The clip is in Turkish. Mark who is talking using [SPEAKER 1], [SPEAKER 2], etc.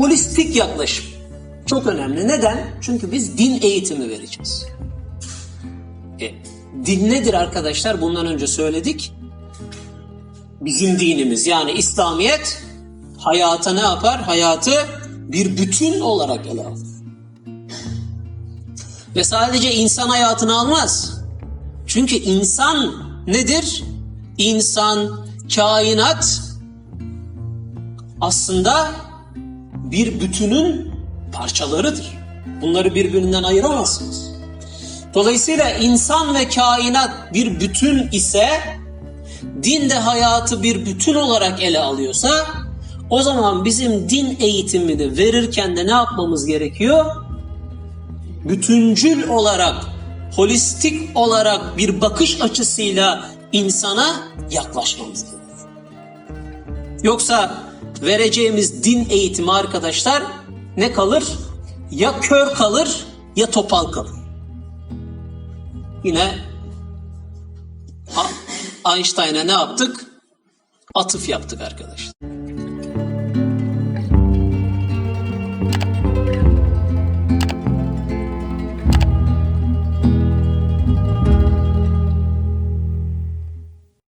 [SPEAKER 1] holistik yaklaşım. Çok önemli. Neden? Çünkü biz din eğitimi vereceğiz. E, din nedir arkadaşlar? Bundan önce söyledik. Bizim dinimiz yani İslamiyet hayata ne yapar? Hayatı bir bütün olarak ele alır. Ve sadece insan hayatını almaz. Çünkü insan nedir? İnsan, kainat aslında bir bütünün parçalarıdır. Bunları birbirinden ayıramazsınız. Dolayısıyla insan ve kainat bir bütün ise din de hayatı bir bütün olarak ele alıyorsa o zaman bizim din eğitimini verirken de ne yapmamız gerekiyor? Bütüncül olarak, holistik olarak bir bakış açısıyla insana yaklaşmamız gerekiyor. Yoksa vereceğimiz din eğitimi arkadaşlar ne kalır? Ya kör kalır ya topal kalır. Yine Einstein'a ne yaptık? Atıf yaptık arkadaşlar.